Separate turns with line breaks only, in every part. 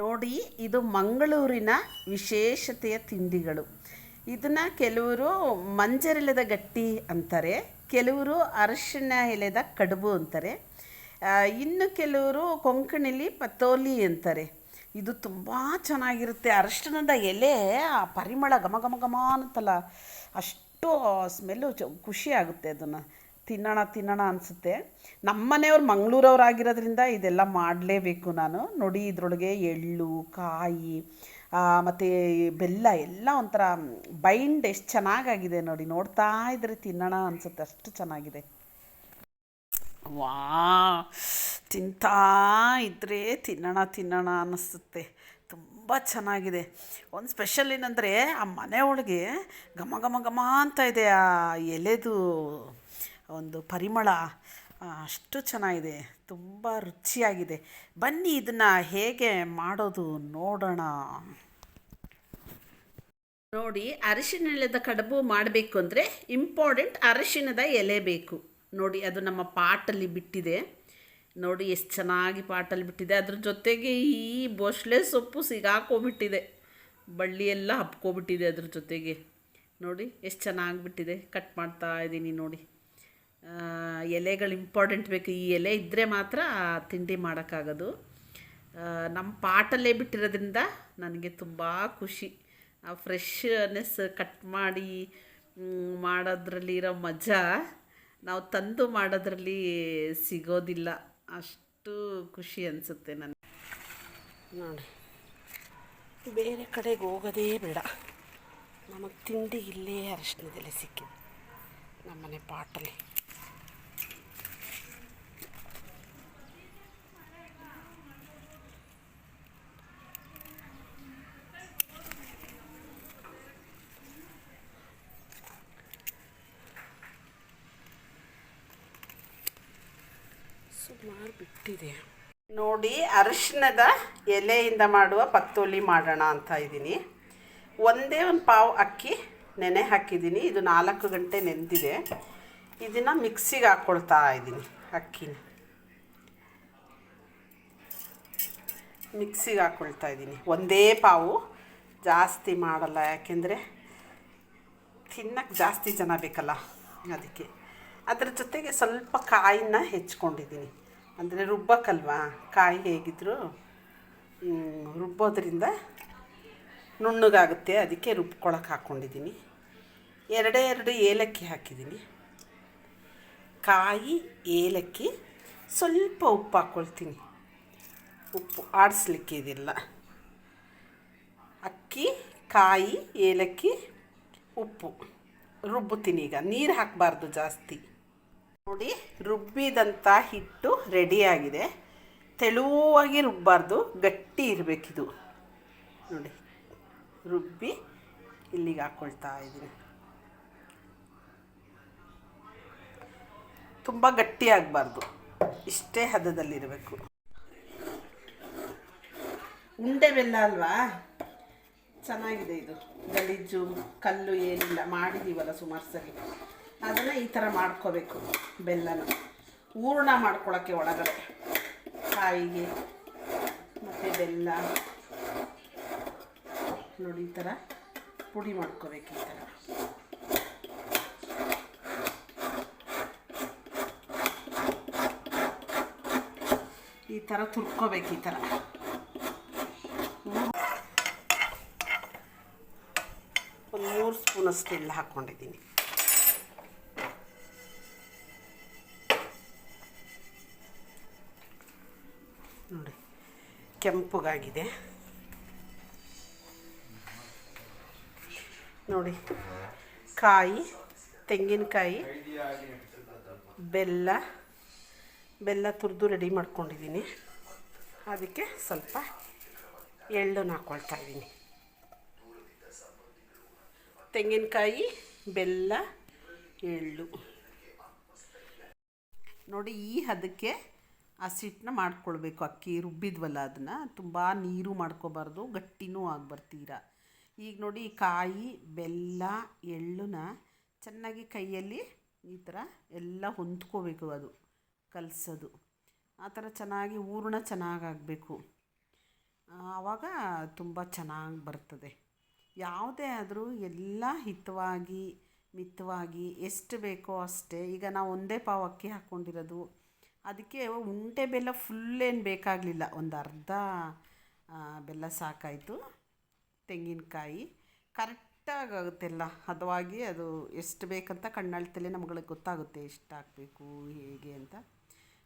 ನೋಡಿ, ಇದು ಮಂಗಳೂರಿನ ವಿಶೇಷತೆಯ ತಿಂಡಿಗಳು. ಇದನ್ನು ಕೆಲವರು ಮಂಜರೆಲೆದ ಗಟ್ಟಿ ಅಂತಾರೆ, ಕೆಲವರು ಅರಶಿನ ಎಲೆದ ಕಡುಬು ಅಂತಾರೆ ಇನ್ನು ಕೆಲವರು ಕೊಂಕಣಿಲಿ ಪತೋಲಿ ಅಂತಾರೆ. ಇದು ತುಂಬ ಚೆನ್ನಾಗಿರುತ್ತೆ. ಅರಶಿನದ ಎಲೆ ಆ ಪರಿಮಳ ಘಮ ಘಮ ಘಮ ಅಂತಲ್ಲ, ಅಷ್ಟು ಸ್ಮೆಲ್ಲು ಚ, ಖುಷಿ ಆಗುತ್ತೆ ಅದನ್ನು. ತಿನ್ನೋಣ ತಿನ್ನೋಣ ಅನಿಸುತ್ತೆ. ನಮ್ಮನೆಯವ್ರು ಮಂಗಳೂರವ್ರಾಗಿರೋದ್ರಿಂದ ಇದೆಲ್ಲ ಮಾಡಲೇಬೇಕು ನಾನು. ನೋಡಿ, ಇದರೊಳಗೆ ಎಳ್ಳು, ಕಾಯಿ ಮತ್ತು ಬೆಲ್ಲ ಎಲ್ಲ ಒಂಥರ ಬೈಂಡ್ ಎಷ್ಟು ಚೆನ್ನಾಗಾಗಿದೆ ನೋಡಿ. ನೋಡ್ತಾ ಇದ್ರೆ ತಿನ್ನೋಣ ಅನಿಸುತ್ತೆ. ಅಷ್ಟು ಚೆನ್ನಾಗಿದೆ. ವಾ, ತಿಂತಾ ಇದ್ದರೆ ತಿನ್ನೋಣ ತಿನ್ನೋಣ ಅನ್ನಿಸುತ್ತೆ ತುಂಬ ಚೆನ್ನಾಗಿದೆ. ಒಂದು ಸ್ಪೆಷಲ್ ಏನಂದರೆ ಆ ಮನೆ ಒಳಗೆ ಘಮ ಘಮ ಘಮ ಅಂತ ಇದೆ ಆ ಎಲೆದು ಒಂದು ಪರಿಮಳ ಅಷ್ಟು ಚೆನ್ನಾಗಿದೆ, ತುಂಬ ರುಚಿಯಾಗಿದೆ. ಬನ್ನಿ ಇದನ್ನು ಹೇಗೆ ಮಾಡೋದು ನೋಡೋಣ. ನೋಡಿ ಅರಿಶಿಣದ ಕಡುಬು ಮಾಡಬೇಕು ಅಂದರೆ ಇಂಪಾರ್ಟೆಂಟ್ ಅರಿಶಿಣದ ಎಲೆ ಬೇಕು. ನೋಡಿ, ಅದು ನಮ್ಮ ಪಾಟಲ್ಲಿ ಬಿಟ್ಟಿದೆ. ನೋಡಿ, ಎಷ್ಟು ಚೆನ್ನಾಗಿ ಪಾಟಲ್ಲಿ ಬಿಟ್ಟಿದೆ. ಅದ್ರ ಜೊತೆಗೆ ಈ ಬೊಸ್ಲೆ ಸೊಪ್ಪು ಸಿಗಾಕೋಬಿಟ್ಟಿದೆ ಬಳ್ಳಿ ಎಲ್ಲ ಹಬ್ಕೊಬಿಟ್ಟಿದೆ ಅದ್ರ ಜೊತೆಗೆ. ನೋಡಿ, ಎಷ್ಟು ಚೆನ್ನಾಗಿ ಬಿಟ್ಟಿದೆ. ಕಟ್ ಮಾಡ್ತಾ ಇದ್ದೀನಿ ನೋಡಿ. ಎಲೆಗಳು ಇಂಪಾರ್ಟೆಂಟ್ ಬೇಕು. ಈ ಎಲೆ ಇದ್ದರೆ ಮಾತ್ರ ತಿಂಡಿ ಮಾಡೋಕ್ಕಾಗೋದು. ನಮ್ಮ ಪಾಟಲ್ಲೇ ಬಿಟ್ಟಿರೋದ್ರಿಂದ ನನಗೆ ತುಂಬ ಖುಷಿ. ಆ ಫ್ರೆಶ್ನೆಸ್ ಕಟ್ ಮಾಡಿ ಮಾಡೋದ್ರಲ್ಲಿರೋ ಮಜಾ ನಾವು ತಂದು ಮಾಡೋದ್ರಲ್ಲಿ ಸಿಗೋದಿಲ್ಲ. ಅಷ್ಟು ಖುಷಿ ಅನಿಸುತ್ತೆ ನನಗೆ. ನೋಡಿ, ಬೇರೆ ಕಡೆಗೆ ಹೋಗೋದೇ ಬೇಡ. ನಮಗೆ ತಿಂಡಿ ಇಲ್ಲೇ ಅರಶಿನದೆಲೆ ಸಿಕ್ಕಿದೆ ನಮ್ಮನೆ ಪಾಟಲ್ಲಿ. ಸುಮಾರು ಬಿಟ್ಟಿದೆ ನೋಡಿ ಅರಶಿನದ ಎಲೆಯಿಂದ ಮಾಡುವ ಪತ್ತೋಲಿ ಮಾಡೋಣ ಅಂತ ಇದ್ದೀನಿ. ಒಂದೇ ಒಂದು ಪಾವು ಅಕ್ಕಿ ನೆನೆ ಹಾಕಿದ್ದೀನಿ. ಇದು ನಾಲ್ಕು ಗಂಟೆ ನೆಂದಿದೆ. ಇದನ್ನು ಮಿಕ್ಸಿಗೆ ಹಾಕ್ಕೊಳ್ತಾ ಇದ್ದೀನಿ ಅಕ್ಕಿನ. ಮಿಕ್ಸಿಗೆ ಹಾಕ್ಕೊಳ್ತಾ ಇದ್ದೀನಿ. ಒಂದೇ ಪಾವು ಜಾಸ್ತಿ ಮಾಡಲ್ಲ, ಯಾಕೆಂದರೆ ತಿನ್ನಕ್ಕೆ ಜಾಸ್ತಿ ಜನ ಬೇಕಲ್ಲ ಅದಕ್ಕೆ. ಅದ್ರ ಜೊತೆಗೆ ಸ್ವಲ್ಪ ಕಾಯಿನ ಹೆಚ್ಕೊಂಡಿದ್ದೀನಿ. ಅಂದರೆ ರುಬ್ಬಕ್ಕಲ್ವಾ ಕಾಯಿ ಹೇಗಿದ್ರು ರುಬ್ಬೋದ್ರಿಂದ ನುಣ್ಣಗಾಗುತ್ತೆ. ಅದಕ್ಕೆ ರುಬ್ಕೊಳಕ್ಕೆ ಹಾಕ್ಕೊಂಡಿದ್ದೀನಿ ಎರಡೇ ಎರಡು ಏಲಕ್ಕಿ ಹಾಕಿದ್ದೀನಿ. ಕಾಯಿ, ಏಲಕ್ಕಿ, ಸ್ವಲ್ಪ ಉಪ್ಪು ಹಾಕ್ಕೊಳ್ತೀನಿ ಉಪ್ಪು ಆಡಿಸ್ಲಿಕ್ಕೆ ಇದಿಲ್ಲ. ಅಕ್ಕಿ, ಕಾಯಿ, ಏಲಕ್ಕಿ, ಉಪ್ಪು. ರುಬ್ಬುತ್ತೀನಿ ಈಗ. ನೀರು ಹಾಕಬಾರ್ದು ಜಾಸ್ತಿ. ನೋಡಿ ರುಬ್ಬಿದಂಥ ಹಿಟ್ಟು ರೆಡಿಯಾಗಿದೆ ತೆಳುವಾಗಿ ರುಬ್ಬಾರ್ದು, ಗಟ್ಟಿ ಇರಬೇಕಿದು. ನೋಡಿ, ರುಬ್ಬಿ ಇಲ್ಲಿಗೆ ಹಾಕ್ಕೊಳ್ತಾ ಇದ್ದೀನಿ. ತುಂಬ ಗಟ್ಟಿ ಆಗಬಾರ್ದು. ಇಷ್ಟೇ ಹದದಲ್ಲಿರಬೇಕು. ಉಂಡೆ ಬೆಲ್ಲ ಅಲ್ವಾ? ಚೆನ್ನಾಗಿದೆ ಇದು. ಗಲೀಜು, ಕಲ್ಲು ಏನಿಲ್ಲ ಮಾಡಿದ್ದೀವಲ್ಲ ಸುಮಾರು ಸರಿ. ಅದನ್ನು ಈ ಥರ ಮಾಡ್ಕೋಬೇಕು ಬೆಲ್ಲನ. ಹೂರ್ಣ ಮಾಡ್ಕೊಳ್ಳೋಕ್ಕೆ ಒಳಗಡೆ ಕಾಯಿಗೆ ಮತ್ತು ಬೆಲ್ಲ. ನೋಡಿ ಈ ಥರ ಪುಡಿ ಮಾಡ್ಕೋಬೇಕು ಈ ಥರ ಈ ಥರ ತುರ್ಕೋಬೇಕು ಈ ಥರ ಒಂದು ಮೂರು ಸ್ಪೂನಷ್ಟು ಬೆಲ್ಲ ಹಾಕ್ಕೊಂಡಿದ್ದೀನಿ ಕೆಂಪುಗಾಗಿದೆ. ನೋಡಿ, ಕಾಯಿ, ತೆಂಗಿನಕಾಯಿ, ಬೆಲ್ಲ ಬೆಲ್ಲ ತುರಿದು ರೆಡಿ ಮಾಡ್ಕೊಂಡಿದ್ದೀನಿ. ಅದಕ್ಕೆ ಸ್ವಲ್ಪ ಎಳ್ಳನ್ನು ಹಾಕ್ಕೊಳ್ತಾ ಇದ್ದೀನಿ. ತೆಂಗಿನಕಾಯಿ, ಬೆಲ್ಲ, ಎಳ್ಳು. ನೋಡಿ, ಈ ಹದಕ್ಕೆ ಹಸಿಟ್ಟನ್ನ ಮಾಡ್ಕೊಳ್ಬೇಕು. ಅಕ್ಕಿ ರುಬ್ಬಿದ್ವಲ್ಲ ಅದನ್ನು. ತುಂಬ ನೀರು ಮಾಡ್ಕೋಬಾರ್ದು. ಗಟ್ಟಿನೂ ಆಗ್ಬರ್ತೀರ. ಈಗ ನೋಡಿ ಕಾಯಿ, ಬೆಲ್ಲ ಎಳ್ಳನ್ನ ಚೆನ್ನಾಗಿ ಕೈಯಲ್ಲಿ ಈ ಥರ ಎಲ್ಲ ಹೊಂದ್ಕೋಬೇಕು ಅದು, ಕಲಸೋದು. ಆ ಥರ ಚೆನ್ನಾಗಿ ಹೂರ್ಣ ಚೆನ್ನಾಗಾಗಬೇಕು. ಆವಾಗ ತುಂಬ ಚೆನ್ನಾಗಿ ಬರ್ತದೆ. ಯಾವುದೇ ಆದರೂ ಎಲ್ಲ ಹಿತವಾಗಿ, ಮಿತವಾಗಿ ಎಷ್ಟು ಬೇಕೋ ಅಷ್ಟೇ. ಈಗ ನಾವು ಒಂದೇ ಪಾವು ಅಕ್ಕಿ ಹಾಕ್ಕೊಂಡಿರೋದು ಅದಕ್ಕೆ ಉಂಡೆ ಬೆಲ್ಲ ಫುಲ್ಲೇನು ಬೇಕಾಗಲಿಲ್ಲ. ಒಂದು ಅರ್ಧ ಬೆಲ್ಲ ಸಾಕಾಯಿತು. ತೆಂಗಿನಕಾಯಿ. ಕರೆಕ್ಟಾಗಿ ಆಗುತ್ತೆಲ್ಲ. ಹದವಾಗಿ ಅದು ಎಷ್ಟು ಬೇಕಂತ ಕಣ್ಣಳ್ತಲೇ ನಮ್ಗಳಿಗೆ ಗೊತ್ತಾಗುತ್ತೆ ಎಷ್ಟು ಹಾಕಬೇಕು, ಹೇಗೆ ಅಂತ.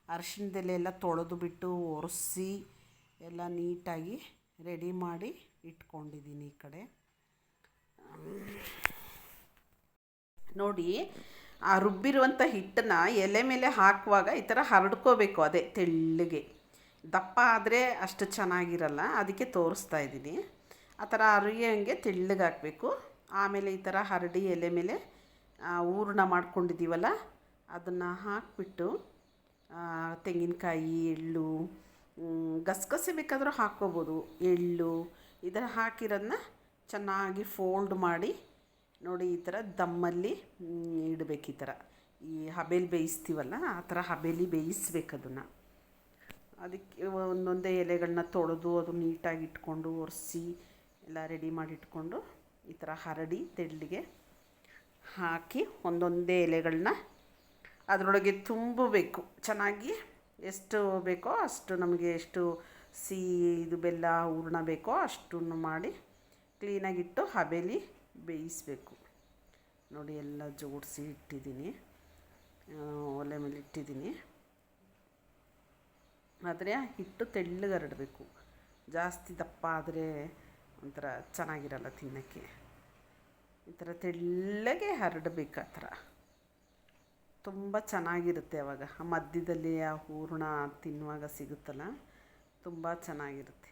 ಅರಿಶಿಣದೆಲೆ ಎಲ್ಲ ತೊಳೆದು ಬಿಟ್ಟು ಒರೆಸಿ ಎಲ್ಲ ನೀಟಾಗಿ ರೆಡಿ ಮಾಡಿ ಇಟ್ಕೊಂಡಿದ್ದೀನಿ ಈ ಕಡೆ. ನೋಡಿ ಆ ರುಬ್ಬಿರುವಂಥ ಹಿಟ್ಟನ್ನು ಎಲೆ ಮೇಲೆ ಹಾಕುವಾಗ ಈ ಥರ ಹರಡ್ಕೋಬೇಕು ಅದೇ ತೆಳ್ಳಗೆ. ದಪ್ಪ ಆದರೆ ಅಷ್ಟು ಚೆನ್ನಾಗಿರಲ್ಲ, ಅದಕ್ಕೆ ತೋರಿಸ್ತಾ ಇದ್ದೀನಿ. ಆ ಥರ ಅರಿಯೋಂಗೆ ತೆಳ್ಳಗೆ ಹಾಕಬೇಕು. ಆಮೇಲೆ ಈ ಥರ ಹರಡಿ ಎಲೆ ಮೇಲೆ ಹೂರ್ಣ ಮಾಡ್ಕೊಂಡಿದ್ದೀವಲ್ಲ, ಅದನ್ನು ಹಾಕಿಬಿಟ್ಟು ತೆಂಗಿನಕಾಯಿ, ಎಳ್ಳು ಗಸಗಸೆ ಬೇಕಾದರೂ ಹಾಕ್ಕೋಬೋದು. ಎಳ್ಳು ಇದರ ಹಾಕಿರೋದನ್ನ ಚೆನ್ನಾಗಿ ಫೋಲ್ಡ್ ಮಾಡಿ ನೋಡಿ, ಈ ಥರ ದಮ್ಮಲ್ಲಿ ಇಡಬೇಕು ಈ ಥರ ಈ ಹಬೇಲಿ ಬೇಯಿಸ್ತೀವಲ್ಲ, ಆ ಥರ ಹಬೇಲಿ ಬೇಯಿಸ್ಬೇಕು ಅದನ್ನು. ಅದಕ್ಕೆ ಒಂದೊಂದೇ ಎಲೆಗಳನ್ನ ತೊಳೆದು, ಅದು ನೀಟಾಗಿ ಇಟ್ಕೊಂಡು, ಒರೆಸಿ, ಎಲ್ಲ ರೆಡಿ ಮಾಡಿ ಇಟ್ಕೊಂಡು, ಈ ಥರ ಹರಡಿ ತೆಳ್ಳಿಗೆ ಹಾಕಿ ಒಂದೊಂದೇ ಎಲೆಗಳನ್ನ ಅದರೊಳಗೆ ತುಂಬಬೇಕು. ಚೆನ್ನಾಗಿ ಎಷ್ಟು ಬೇಕೋ ಅಷ್ಟು ನಮಗೆ ಎಷ್ಟು ಸಿಹಿ, ಇದು ಬೆಲ್ಲ, ಹೂರ್ಣ ಬೇಕೋ ಅಷ್ಟನ್ನು ಮಾಡಿ ಕ್ಲೀನಾಗಿಟ್ಟು ಹಬೇಲಿ ಬೇಯಿಸಬೇಕು. ನೋಡಿ ಎಲ್ಲ ಜೋಡಿಸಿ ಇಟ್ಟಿದ್ದೀನಿ. ಒಲೆ ಮೇಲೆ ಇಟ್ಟಿದ್ದೀನಿ. ಆದರೆ ಹಿಟ್ಟು ತೆಳ್ಳಗೆ ಹರಡಬೇಕು ಜಾಸ್ತಿ ದಪ್ಪ ಆದರೆ ಒಂಥರ ಚೆನ್ನಾಗಿರಲ್ಲ ತಿನ್ನೋಕ್ಕೆ. ಈ ಥರ ತೆಳ್ಳಗೆ ಹರಡಬೇಕು ಆ ಥರ. ತುಂಬ ಚೆನ್ನಾಗಿರುತ್ತೆ ಆವಾಗ ಆ ಮಧ್ಯದಲ್ಲಿ ಆ ಹೂರಣ ತಿನ್ನುವಾಗ ಸಿಗುತ್ತಲ್ಲ, ತುಂಬ ಚೆನ್ನಾಗಿರುತ್ತೆ.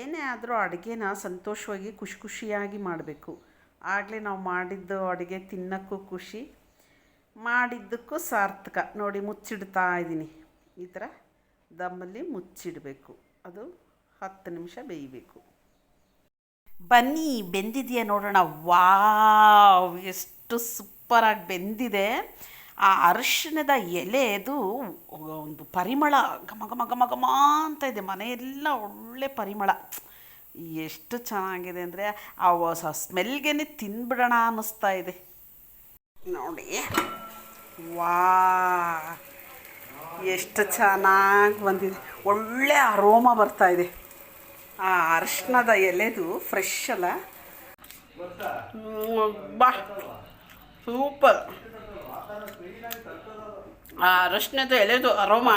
ಏನೇ ಆದರೂ ಅಡುಗೆನ ಸಂತೋಷವಾಗಿ ಖುಷಿ ಖುಷಿಯಾಗಿ ಮಾಡಬೇಕು. ಆಗಲೇ ನಾವು ಮಾಡಿದ್ದು ಅಡುಗೆ ತಿನ್ನೋಕ್ಕೂ ಖುಷಿ, ಮಾಡಿದ್ದಕ್ಕೂ ಸಾರ್ಥಕ. ನೋಡಿ, ಮುಚ್ಚಿಡ್ತಾ ಇದ್ದೀನಿ. ಈ ಥರ ದಮ್ಮಲ್ಲಿ ಮುಚ್ಚಿಡಬೇಕು. ಅದು ಹತ್ತು ನಿಮಿಷ ಬೇಯಬೇಕು. ಬನ್ನಿ, ಬೆಂದಿದೆಯಾ ನೋಡೋಣ. ವಾವ್, ಎಷ್ಟು ಸೂಪರಾಗಿ ಬೆಂದಿದೆ. ಆ ಅರಿಶಿಣದ ಎಲೆದು ಒಂದು ಪರಿಮಳ, ಘಮ ಘಮ ಘಮ ಘಮ ಅಂತ ಇದೆ. ಮನೆಯೆಲ್ಲ ಒಳ್ಳೆ ಪರಿಮಳ. ಎಷ್ಟು ಚೆನ್ನಾಗಿದೆ ಅಂದರೆ ಆ ಹೊಸ ಸ್ಮೆಲ್ಗೆ ತಿನ್ಬಿಡೋಣ ಅನ್ನಿಸ್ತಾ ಇದೆ. ನೋಡಿ. ವಾ. ಎಷ್ಟು ಚೆನ್ನಾಗಿ ಬಂದಿದೆ. ಒಳ್ಳೆ ಅರೋಮ ಬರ್ತಾ ಇದೆ. ಆ ಅರಿಶಿಣದ ಎಲೆದು ಫ್ರೆಶ್ ಅಲ್ಲ. ಬಾ. ಸೂಪರ್. ಆ ಅರಶಿನದ ಎಲೆದು ಅರೋಮ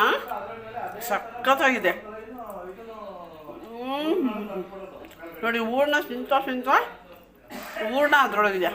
ಸಖತ್ತಾಗಿದೆ. ಹ್ಮ್. ನೋಡಿ ಹೂರ್ಣ ಸಿಂತ ಸಿಂತ ಹೂರ್ಣ ಅದರೊಳಗಿದೆ